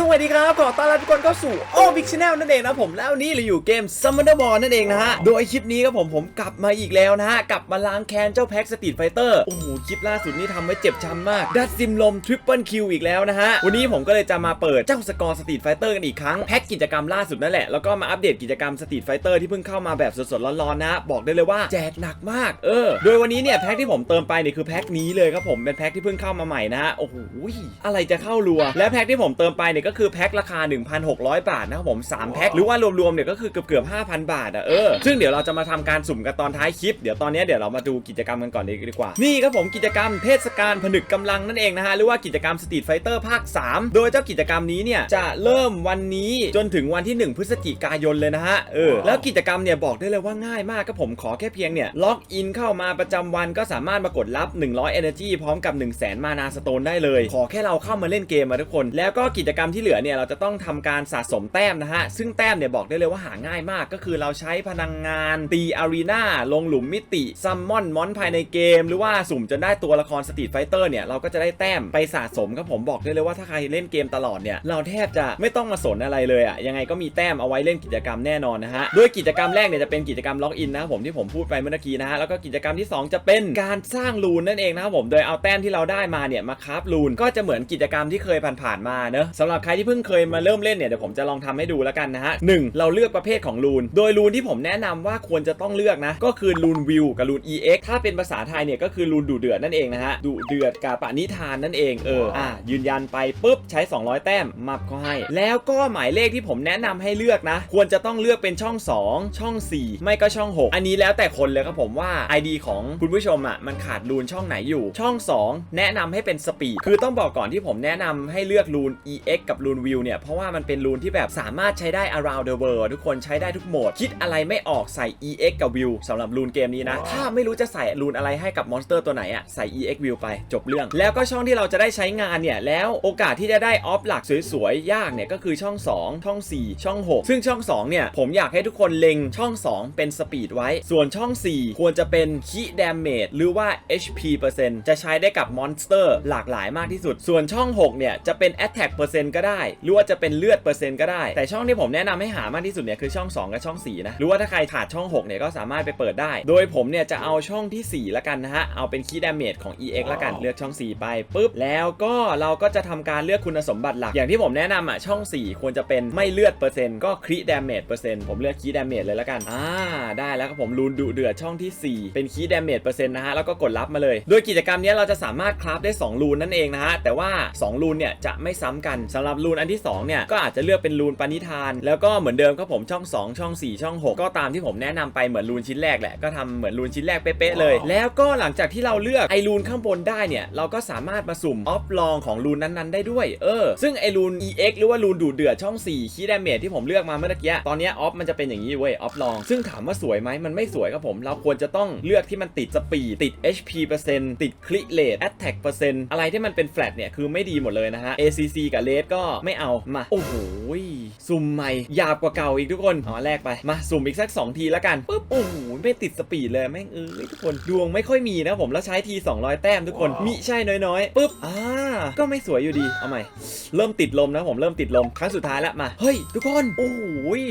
สวัสดีครับขอต้อนรับทุกคนเข้าสู่โอบิกชแนลนั่นเองนะผมแล้วนนี้เราอยู่เกม Summoner Ball นั่นเองนะฮะ โดยคลิปนี้ครับผมผมกลับมาอีกแล้วนะฮะ กลับมาล้างแค้นเจ้าแพ็กสตรีทไฟเตอร์โอ้โหคลิปล่าสุดนี่ทำไว้เจ็บช้ำมาก ดัดซิมลมทริปเปิลคิวอีกแล้วนะฮะ วันนี้ผมก็เลยจะมาเปิดเจ้าสกอร์สตรีทไฟเตอร์กันอีกครั้ง แพ็กกิจกรรมล่าสุดนั่นแหละ แล้วก็มาอัปเดตกิจกรรมสตรีทไฟเตอร์ที่เพิ่งเข้ามาแบบสดๆร้อนๆนะบอกได้เลยว่าแจกหนักมากเออ โดยวันนี้เนี่ยแพ็กที่ผมเติมไปเนี่ยคือแพ็กนี้เลยครับผมเป็นแพ็กที่เพิ่งเข้ามาใหม่นะฮะโอ้โหอะไรจะเข้ารัวและแพ็กที่ผมเติมไปเนี่ยก็คือแพ็กราคา 1,600 บาทนะครับผม3แพ็กหรือว่ารวมๆเนี่ยก็คือเกือบเกือบๆ5,000 บาทอะเออซึ่งเดี๋ยวเราจะมาทำการสุ่มกันตอนท้ายคลิปเดี๋ยวตอนนี้เดี๋ยวเรามาดูกิจกรรมกันก่อนดีกว่านี่ครับผมกิจกรรมเทศกาลผนึกกำลังนั่นเองนะฮะหรือว่ากิจกรรมสตรีทไฟเตอร์ภาค 3 โดยเจ้ากิจกรรมนี้เนี่ยจะเริ่มวันนี้จนถึงวันที่ 1 พฤศจิกายนเลยนะฮะเออแล้วกิจกรรมเนี่ยบอกได้เลยว่าง่ายมากก็ผมขอแค่เพียงเนี่ยล็อกอินเข้ามาประจำวันก็สามารถมากดรับ 100 Energy พร้อมกับ 1 0 0 0 0แสนมานาสโตนได้เลย ขอแค่เราเข้ามาเล่นเกมมาทุกคน แล้วก็กิจกรรมที่เหลือเนี่ยเราจะต้องทำการสะสมแต้มนะฮะ ซึ่งแต้มเนี่ยบอกได้เลยว่าหาง่ายมาก ก็คือเราใช้พลังงานตีอารีนาลงหลุมมิติซัมมอนมอนภายในเกม หรือว่าสุ่มจนได้ตัวละครสตรีทไฟเตอร์เนี่ยเราก็จะได้แต้มไปสะสมครับผมบอกได้เลยว่าถ้าใครเล่นเกมตลอดเนี่ยเราแทบจะไม่ต้องมาสนอะไรเลยอะยังไงก็มีแต้มเอาไว้เล่นกิจกรรมแน่นอนนะฮะโดยกิจกรรมแรกเนี่ยจะเป็นกิจกรรมล็อกอินนะครับผมที่ผมพูดไปเมื่อกี้นะฮะแล้วก็กิจกรรมที่ 2 จะเป็นการสร้างรูนนั่นเองนะครับผมโดยเอาแต้มที่เราได้มาเนี่ยมาคราฟรูนก็จะเหมือนกิจกรรมที่เคยผ่านๆมาเนอะสำหรับใครที่เพิ่งเคยมาเริ่มเล่นเนี่ยเดี๋ยวผมจะลองทำให้ดูแล้วกันนะฮะหนึ่งเราเลือกประเภทของรูน โดยรูนที่ผมแนะนำว่าควรจะต้องเลือกนะ ก็คือรูนวิวกับรูน EX ถ้าเป็นภาษาไทยเนี่ยก็คือรูนดูเดือดนั่นเองนะฮะดูเดือดกับปณิธานนั่นเองเอออะยืนยันไปปุ๊บใช้ 200 แต้มมับเขาให้ แล้วก็หมายเลขที่ผมแนะนำให้เลือกนะ ควรจะต้องเลือกเป็นช่อง 2 ช่อง 4 ไม่ก็ช่อง 6 อันนี้แล้วแต่คนเลยครับผมว่า ID ของคุณผู้ชมอะมันขาดรูนช่องไหนอยู่ ช่อง 2 แนะนำให้เป็นสปีดคือต้องบอกก่อนที่ผมแนะนำให้เลือกรูน EX กับรูนวิวเนี่ยเพราะว่ามันเป็นรูนที่แบบสามารถใช้ได้ around the world ทุกคนใช้ได้ทุกโหมด คิดอะไรไม่ออกใส่ EX กับวิวสำหรับรูนเกมนี้นะ ถ้าไม่รู้จะใส่รูนอะไรให้กับมอนสเตอร์ตัวไหนอะใส่ EX วิวไปจบเรื่อง แล้วก็ช่องที่เราจะได้ใช้งานเนี่ยแล้วโอกาสที่จะได้ออฟหลักสวยๆยากเนี่ยก็คือช่อง 2 ช่อง 4 ช่อง 6 ซึ่งช่อง2เนี่ยผมอยากให้ทุกคนเล็งช่อง 2 เป็นสปีดไว้ ส่วนช่อง 4 ควรจะเป็นคีดาเมจหรือว่า HP เปอร์เซ็นต์จะใช้ได้กับมอนสเตอร์หลากหลายมากที่สุด ส่วนช่อง 6 เนี่ยจะเป็น Attack เปอร์เซ็นต์ก็ได้ หรือว่าจะเป็นเลือดเปอร์เซ็นต์ก็ได้ แต่ช่องที่ผมแนะนำให้หามากที่สุดเนี่ยคือช่อง 2 กับช่อง4นะ หรือว่าถ้าใครขาดช่อง6เนี่ยก็สามารถไปเปิดได้ โดยผมเนี่ยจะเอาช่องที่4ละกันนะฮะ เอาเป็นคีดาเมจของ EX ละกัน เลือกช่อง 4 ไปปุ๊บ แล้วก็เราก็จะทำการเลือกคุณสมบัติหลัก อย่างที่ผมแนะนำอะช่อง 4 ควรจะเป็นไม่เลือดเปอร์เซ็นต์ก็คริดาเมจเปอร์เซ็นต์ผมเลือกคีดาเมจเลยละกัน อ่า ได้แล้วครับผมรูนดุเดือดช่องที่ 4 เป็นคีดาเมจเปอร์เซ็นต์นะฮะ แล้วก็กดรับมาเลย โดยกิจกรรมเนี้ยเราจะสามารถคราฟได้ 2 รูนนั่นเองนะฮะ แต่ว่า 2 รูนเนี่ยจะไม่ซ้ำกันสำหรับรูนอันที่2เนี่ยก็อาจจะเลือกเป็นรูนปณิธาน แล้วก็เหมือนเดิมครับผมช่อง 2 ช่อง 4 ช่อง 6 ก็ตามที่ผมแนะนำไปเหมือนรูนชิ้นแรกแหละก็ทำเหมือนรูนชิ้นแรกเป๊ะๆเลย แล้วก็หลังจากที่เราเลือกไอรูนข้างบนได้เนี่ยเราก็สามารถมาสุ่มออฟลองของรูนนั้นๆ ได้ด้วยเออซึ่งไอรูน EX หรือว่ารูนดูดเดือดช่อง 4 คีย์ดาเมจที่ผมเลือกมาเมื่อกี้ตอนเนี้ยออฟมันจะเป็นอย่างนี้เว้ยออฟลอง ซึ่งถามว่าสวยไหมมันไม่สวยครับผม เราควรจะต้องเลือกที่มันติดสปีดติด HP เปอร์เซ็นต์ติดคลิเลตแอตแทกเปอร์เซ็นต์อะไรที่มันเป็นแฟลตเนี่ยคือไม่ดีหมดเลยนะฮะ ACC กับเลก็ไม่เอามา โอ้โหสุ่มใหม่หยาบกว่าเก่าอีกทุกคนเอาแรกไปมาสุ่มอีกสัก 2 ทีแล้วกันปุ๊บโอ้โหไม่ติดสปีดเลยแม่งเอ้ยทุกคนดวงไม่ค่อยมีนะผมแล้วใช้ที 200 แต้มทุกคนมิใช่น้อยๆปุ๊บอ่าก็ไม่สวยอยู่ดีเอาใหม่เริ่มติดลมนะผมเริ่มติดลมครั้งสุดท้ายแล้วมาเฮ้ยทุกคนโอ้โห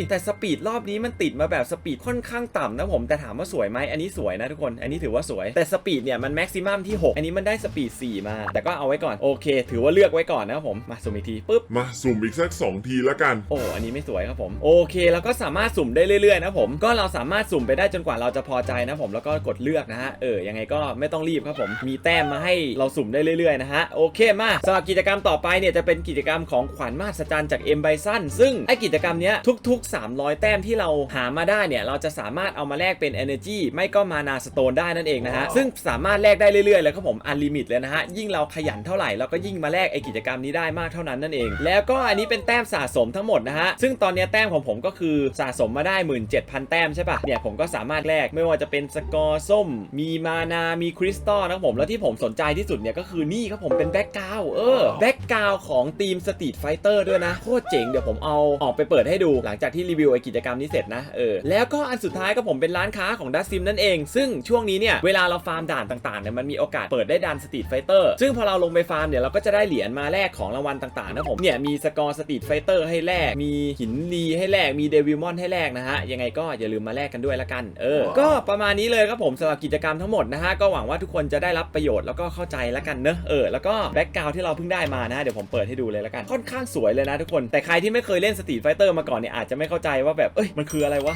แต่สปีดรอบนี้มันติดมาแบบสปีดค่อนข้างต่ำนะผมแต่ถามว่าสวยไหมอันนี้สวยนะทุกคน อันนี้ถือว่าสวย แต่สปีดเนี่ยมันแม็กซิมัมที่ 6 อันนี้มันได้สปีด4มา แต่ก็เอาไว้ก่อนโอเค ถือว่าเลือกไว้ก่อนนะครับผมมาสุ่มอีกทีปุ๊บ มาสุ่มอีกสักสองทีแล้วกัน โอ้อันนี้ไม่สวยครับผม โอเค แล้วก็สามารถสุ่มได้เรื่อยๆนะผม ก็เราสามารถสุ่มไปได้จนกว่าเราจะพอใจนะผมแล้วก็กดเลือกนะฮะ เออ ยังไงก็ไม่ต้องรีบครับผม มีแต้มมาให้เราสุ่มได้เรื่อยๆนะฮะ โอเค มาสำหรับกิจกรรมต่อไปเนี่ยจะเป็นกิจกรรมของขวัญมหัศจรรย์จาก M b i s o n ซึ่งไอกิจกรรมเนี้ยทุก ๆ 300 แต้มที่เราหามาได้เนี่ยเราจะสามารถเอามาแลกเป็น Energy ไม่ก็มานาสโตนได้นั่นเองนะฮะ ซึ่งสามารถแลกได้เรื่อยๆเลยครับผมอันลิมิตเลยนะฮะยิ่งเราขยันเท่าไหร่เราก็ยิ่งมาแลกไอกิจกรรมนี้ได้มากเท่านั้นนั่นเองแล้วก็อันนี้เป็นแต้มสะสมทั้งหมดนะฮะ ซึ่งตอนเนี้ยแต้มของผมก็คือสะสมมาได้ 17,000 แต้มใช่ปะเนี่ยผมก็สามารถแลกไม่ว่าจะเป็นสกอร์ส้ม มีมานา มีคริสตัลนะครับผม แล้วที่ผมสนใจที่สุดเนี่ยก็คือนี่ครับผมเป็นแบ็กกราวเออแบ็กกราวของทีมสตรีทไฟเตอร์ด้วยนะโคตรเจ๋งเดี๋ยวผมเอาออกไปเปิดให้ดูหลังจากที่รีวิวไอกิจกรรมนี้เสร็จนะเออแล้วก็อันสุดท้ายก็ผมเป็นร้านค้าของดัซซิมนั่นเอง ซึ่งช่วงนี้เนี่ยเวลาเราฟาร์มด่านต่างๆเนี่ยมันมีโอกาสเปิดได้ด่านสตรีทไฟเตอร์ซึ่งพอเราลงไปฟาร์มเนี่ยเราก็จะได้เหรียญมาแลกของรางวัลต่างๆนะผมผมเนี่ยมีสกอร์สตรีทไฟเตอร์ให้แลก มีหินลีให้แลก มีเดวิลมอนให้แลกนะฮะ ยังไงก็อย่าลืมมาแลกกันด้วยละกัน เออ ก็ประมาณนี้เลยครับผมสำหรับกิจกรรมทั้งหมดนะฮะ ก็หวังว่าทุกคนจะได้รับประโยชน์แล้วก็เข้าใจละกันเนอะ เออ แล้วก็แบ็กกราวที่เราเพิ่งได้มานะฮะเดี๋ยวผมเปิดให้ดูเลยละกัน ค่อนข้างสวยเลยนะทุกคน แต่ใครที่ไม่เคยเล่นสตรีทไฟเตอร์มาก่อนเนี่ยอาจจะไม่เข้าใจว่าแบบ เอ้ย มันคืออะไรวะ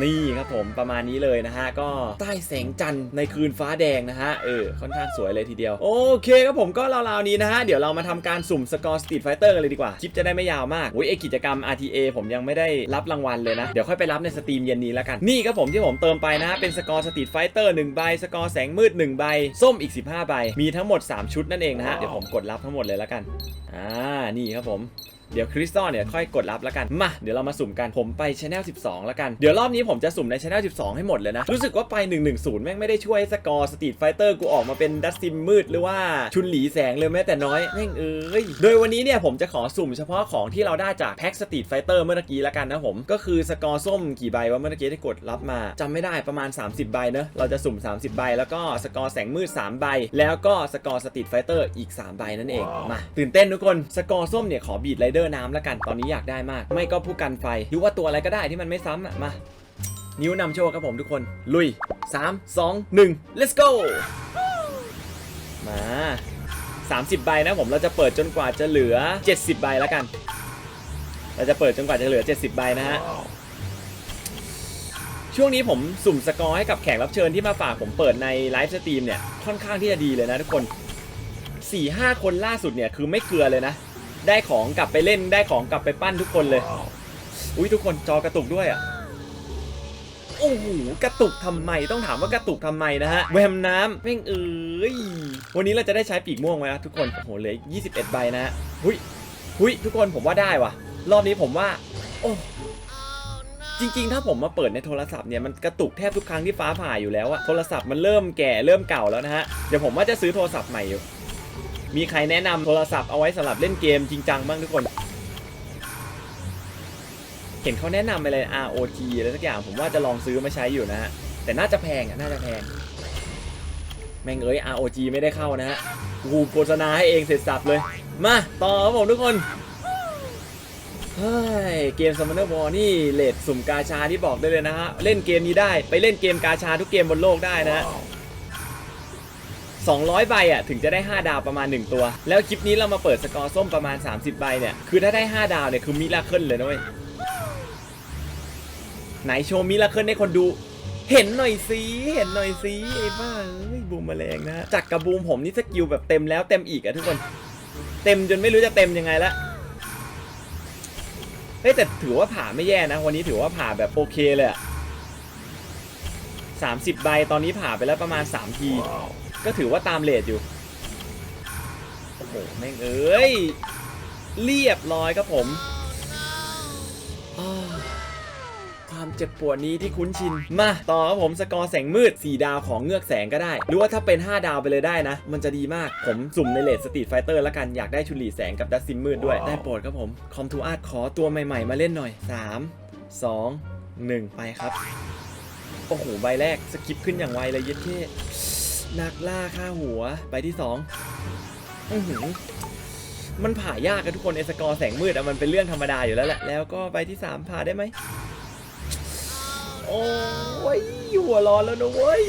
นี่ครับผมประมาณนี้เลยนะฮะ ก็ใต้แสงจันทร์ในคืนฟ้าแดงนะฮะ เออ ค่อนข้างสวยเลยทีเดียว โอเคครับผมก็ราวๆนี้นะฮะ เดี๋ยวเรามาทำการสุ่มสกอร์สตรีทไฟเตอร์กันเลยดีกว่า คลิปจะได้ไม่ยาวมากอุ้ยไอกิจกรรม RTA ผมยังไม่ได้รับรางวัลเลยนะ เดี๋ยวค่อยไปรับในสตรีมเย็นนี้แล้วกัน นี่ครับผมที่ผมเติมไปนะฮะ เป็นสกอร์สตรีทไฟเตอร์1ใบ สกอร์แสงมืด 1 ใบ ส้มอีก 15 ใบ มีทั้งหมด 3 ชุดนั่นเองนะฮะ เดี๋ยวผมกดรับทั้งหมดเลยแล้วกัน อ่า นี่ครับผม เดี๋ยวคริสตัลเนี่ยค่อยกดรับแล้วกัน มา เดี๋ยวเรามาสุ่มกัน ผมไปช anel 12 แล้วกัน เดี๋ยวรอบนี้ผมจะสุ่มในช anel 12 ให้หมดเลยนะ รู้สึกว่าไป 110 แม่งไม่ได้ช่วยให้สกอร์สตรีทไฟเตอร์กูออกมาเป็นดัสซิมมืดหรือว่าชุนหลีแสงเลยแม้แต่น้อย แม่งเอ้ย โดยวันนี้เนี่ยผมจะขอสุ่มเฉพาะของที่เราได้จากแพ็กสตรีทไฟเตอร์เมื่อกี้แล้วกันนะผม ก็คือสกอร์ส้มกี่ใบว่าเมื่อกี้ที่กดรับมาจำไม่ได้ประมาณ 30 ใบเนอะเราจะสุ่ม 30 ใบ แล้วก็สกอร์แสงมืด 3 ใบ แล้วก็สกอร์สตรีทไฟเตอร์อีก 3 ใบนั่นเอง มาตื่นเต้นทุกคนสกอร์ส้มเนี่ยขอบีดไรเดอร์น้ำแล้วกัน ตอนนี้อยากได้มาก ไม่ก็ผู้กันไฟ หรือว่าตัวอะไรก็ได้ที่มันไม่ซ้ำอะมา นิ้วนำโชว์ครับผมทุกคน ลุย 3 2 1 let's go มา 30 ใบนะผมเราจะเปิดจนกว่าจะเหลือ 70 ใบแล้วกัน เราจะเปิดจนกว่าจะเหลือ 70 ใบนะฮะช่วงนี้ผมสุ่มสกอร์ให้กับแขกรับเชิญที่มาฝากผมเปิดในไลฟ์สตรีมเนี่ยค่อนข้างที่จะดีเลยนะทุกคน4-5คนล่าสุดเนี่ยคือไม่เกลือเลยนะ ได้ของกลับไปเล่นได้ของกลับไปปั้นทุกคนเลย อุ้ยทุกคนจอกระตุกด้วยอะโอ้โหกระตุกทำไมต้องถามว่ากระตุกทำไมนะฮะแวมน้ำแม่งเอ้ยวันนี้เราจะได้ใช้ปีกม่วงไหมนะทุกคนโอ้โหเหลือ21 ใบนะฮะหุยหุยทุกคนผมว่าได้ว่ะ รอบนี้ผมว่า โอ้จริงๆ ถ้าผมมาเปิดในโทรศัพท์เนี่ยมันกระตุกแทบทุกครั้งที่ฟ้าผ่าอยู่แล้วอะโทรศัพท์มันเริ่มแก่เริ่มเก่าแล้วนะฮะเดี๋ยวผมว่าจะซื้อโทรศัพท์ใหม่อยู่ มีใครแนะนำโทรศัพท์เอาไว้สำหรับเล่นเกมจริงจังบ้างทุกคน เห็นเขาแนะนำไปเลย ROG อะไรสักอย่างผมว่าจะลองซื้อมาใช้อยู่นะฮะ แต่น่าจะแพงอะน่าจะแพง แม่งเอ้ย ROG ไม่ได้เข้านะฮะกูโฆษณาให้เองเสร็จสับเลย มาต่อครับผมทุกคนเฮ้ยเกม Summoner War นี่เลดสุ่มกาชาที่บอกได้เลยนะฮะ เล่นเกมนี้ได้ไปเล่นเกมกาชาทุกเกมบนโลกได้นะฮะ 200 ใบอะถึงจะได้ 5 ดาวประมาณ 1 ตัว แล้วคลิปนี้เรามาเปิดสกอร์ส้มประมาณ 30 ใบเนี่ย คือถ้าได้ 5 ดาวเนี่ยคือมิราเคิลเลยนะเว้ย ไหนโชว์มิราเคิลให้คนดู เห็นหน่อยสิเห็นหน่อยสิไอ้บ้าเอ้ยบูมแมลงนะจากกระบูมผมนี่สกิลแบบเต็มแล้วเต็มอีกอะทุกคน เต็มจนไม่รู้จะเต็มยังไงละเฮ้ยแต่ถือว่าผ่าไม่แย่นะ วันนี้ถือว่าผ่าแบบโอเคเลยอะ30 ใบตอนนี้ผ่าไปแล้วประมาณ 3 ที ก็ถือว่าตามเลทอยู่ โอ้โห แม่งเอ้ย เรียบร้อยครับผมอ้าวความเจ็บปวดนี้ที่คุ้นชิน มา ต่อครับผมสกอร์แสงมืด 4 ดาวของเงือกแสงก็ได้ หรือว่าถ้าเป็น 5 ดาวไปเลยได้นะ มันจะดีมาก ผมสุ่มในเลทสตรีทไฟเตอร์แล้วกัน อยากได้ชุนหลีแสงกับดัซซิมมืดด้วย ได้โปรดครับผม คอมทูอาร์ตขอตัวใหม่ๆ มาเล่นหน่อย 3 2 1 ไปครับ โอ้โห ใบแรกสกิปขึ้นอย่างไวเลยเย็ดเท่ นักล่าค่าหัวใบที่สองอือหือมันผ่ายากกันทุกคนไอสกอร์แสงมืดอะมันเป็นเรื่องธรรมดาอยู่แล้วแหละแล้วก็ใบที่สามผ่าได้ไหมโอ้ยหัวร้อนแล้วนะเว้ย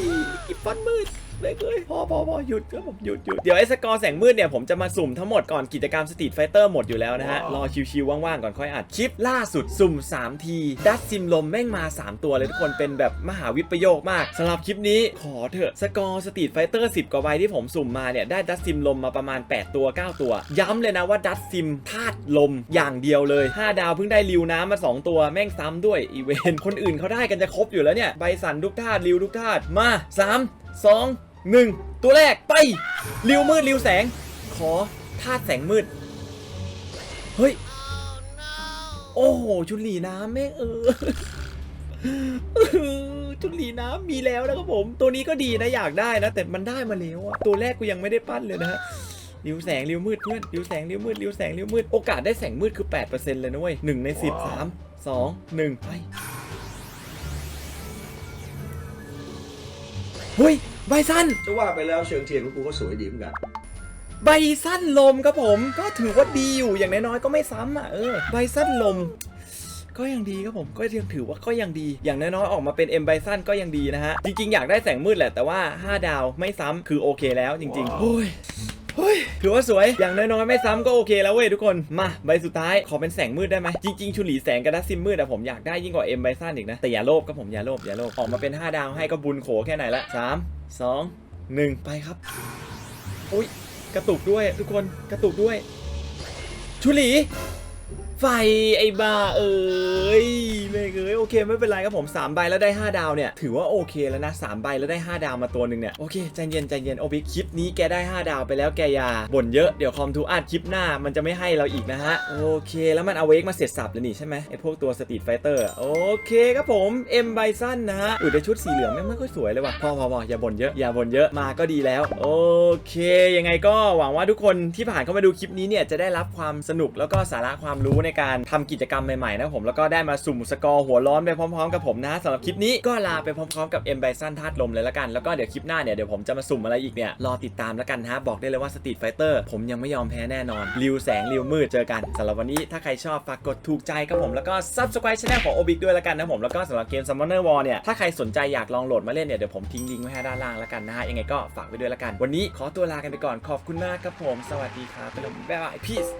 อีฟันมืด เลยเลยพอพอพอหยุดครับผมหยุดหยุดเดี๋ยวไอ้สกอร์แสงมืดเนี่ยผมจะมาสุ่มทั้งหมดก่อนกิจกรรมสตรีทไฟเตอร์หมดอยู่แล้วนะฮะ รอชิวๆว่างๆ ก่อนค่อยอัดคลิปล่าสุดสุ่ม 3 ที ดัซซิมลมแม่งมา 3 ตัวเลยทุกคนเป็นแบบมหาวิปโยคมากสำหรับคลิปนี้ขอเถอะสกอร์สตรีทไฟเตอร์10 กว่าใบที่ผมสุ่มมาเนี่ยได้ดัซซิมลมมาประมาณ 8 ตัว 9 ตัว ย้ำเลยนะว่าดัซซิมธาตุลมอย่างเดียวเลย 5 ดาวเพิ่งได้ริวน้ำมา 2 ตัวแม่งซ้ำด้วยอีเวนคนอื่นเขาได้กันจะครบอยู่แล้วเนี่ยใบสันทุกธาตุริวทุกธาตุมา 3 2 1 ตัวแรกไปริวมืดริวแสง ขอธาตุแสงมืด เฮ้ย โอ้โห ชุดหลีน้ำแม่งเออชุดหลีน้ำมีแล้วนะครับผม ตัวนี้ก็ดีนะอยากได้นะ แต่มันได้มาแล้วอะตัวแรกกูยังไม่ได้ปั้นเลยนะฮะริวแสงริวมืดเพื่อนริวแสงริวมืดริวแสงริวมืด โอกาสได้แสงมืดคือ 8%เลยนะเว้ยหนึ่งในสิบสามสองหนึ่งไป เฮ้ยใบสั้นจะว่าไปแล้วเชิงเทียนของกูก็สวยดีเหมือนกันใบสั้นลมครับผมก็ถือว่าดีอยู่อย่างน้อยๆก็ไม่ซ้ำอะเออใบสั้นลม ก็ยังดีครับผมก็ยังถือว่าก็ยังดี อย่างน้อยๆออกมาเป็น M ไบซันก็ยังดีนะฮะ จริงๆ อยากได้แสงมืดแหละแต่ว่า 5 ดาวไม่ซ้ำคือโอเคแล้วจริงๆโอ้ย เฮ้ยถือว่าสวยอย่างน้อยๆไม่ซ้ำก็โอเคแล้วเว้ยทุกคนมาใบสุดท้ายขอเป็นแสงมืดได้ไหมจริงๆชุลีแสงกระดัซิมมืดอะผมอยากได้ยิ่งกว่า M ไบซันอีกนะแต่อย่าโลภครับผมอย่าโลภอย่าโลภออกมาเป็น 5 ดาวให้ก็บุญโขแค่ไหนละ3 2 1 ไปครับอุ้ยกระตุกด้วยทุกคนกระตุกด้วยชุลี ไฟไอ้บ้าเอ้ย ม่เอ้ยโอเคไม่เป็นไรครับผม3ใบแล้วได้ 5 ดาวเนี่ยถือว่าโอเคแล้วนะ3ใบแล้วได้ 5 ดาวมาตัวหนึ่งเนี่ยโอเคใจเย็นใจเย็นโอบิคลิปนี้แกได้ 5 ดาวไปแล้วแกยาบ่นเยอะเดี๋ยวคอมทูอัดคลิปหน้ามันจะไม่ให้เราอีกนะฮะโอเคแล้วมันเอาเวกมาเสร็จสับแล้วนี่ใช่ไหมไอพวกตัวสตรีทไฟเตอร์โอเคครับผมเอ็มไบซันนะฮะอุ้ยแต่ชุดสีเหลืองแม่งไม่ค่อยสวยเลยว่ะพอพอพออย่าบ่นเยอะอย่าบ่นเยอะมาก็ดีแล้ว โอเคยังไงก็หวังว่าทุกคนที่ผ่านเข้ามาดูคลิปนี้เนี่ยจะได้รับความสนุกแล้วก็สาระความรู้ในการทำกิจกรรมใหม่ๆนะผมแล้วก็ได้มาสุ่มสกอหัวร้อนไปพร้อมๆกับผมนะสำหรับคลิปนี้ก็ลาไปพร้อมๆกับ M b i s o n ธาตุลมเลยละกันแล้วก็เดี๋ยวคลิปหน้าเนี่ยเดี๋ยวผมจะมาสุ่มอะไรอีกเนี่ยรอติดตามแล้วกันนะบอกได้เลยว่า Street Fighter ผมยังไม่ยอมแพ้แน่นอนริวแสงริวมืดเจอกันสำหรับวันนี้ถ้าใครชอบฝากกดถูกใจครับผมแล้วก็ Subscribe Channel ของ Obic ด้วยละกันนะผมแล้วก็สำหรับเกม Summoner War เนี่ยถ้าใครสนใจอยากลองโหลดมาเล่นเนี่ยเดี๋ยวผมทิ้งลิงก์ไว้ให้ด้านล่างล้วกันนะฮะยังไงก็ฝากไว้ด้วยละกัน วันนี้ขอตัวลากันไปก่อนขอบคุณมากครับผม สวัสดีครับไปแล้วบ๊ายบาย peace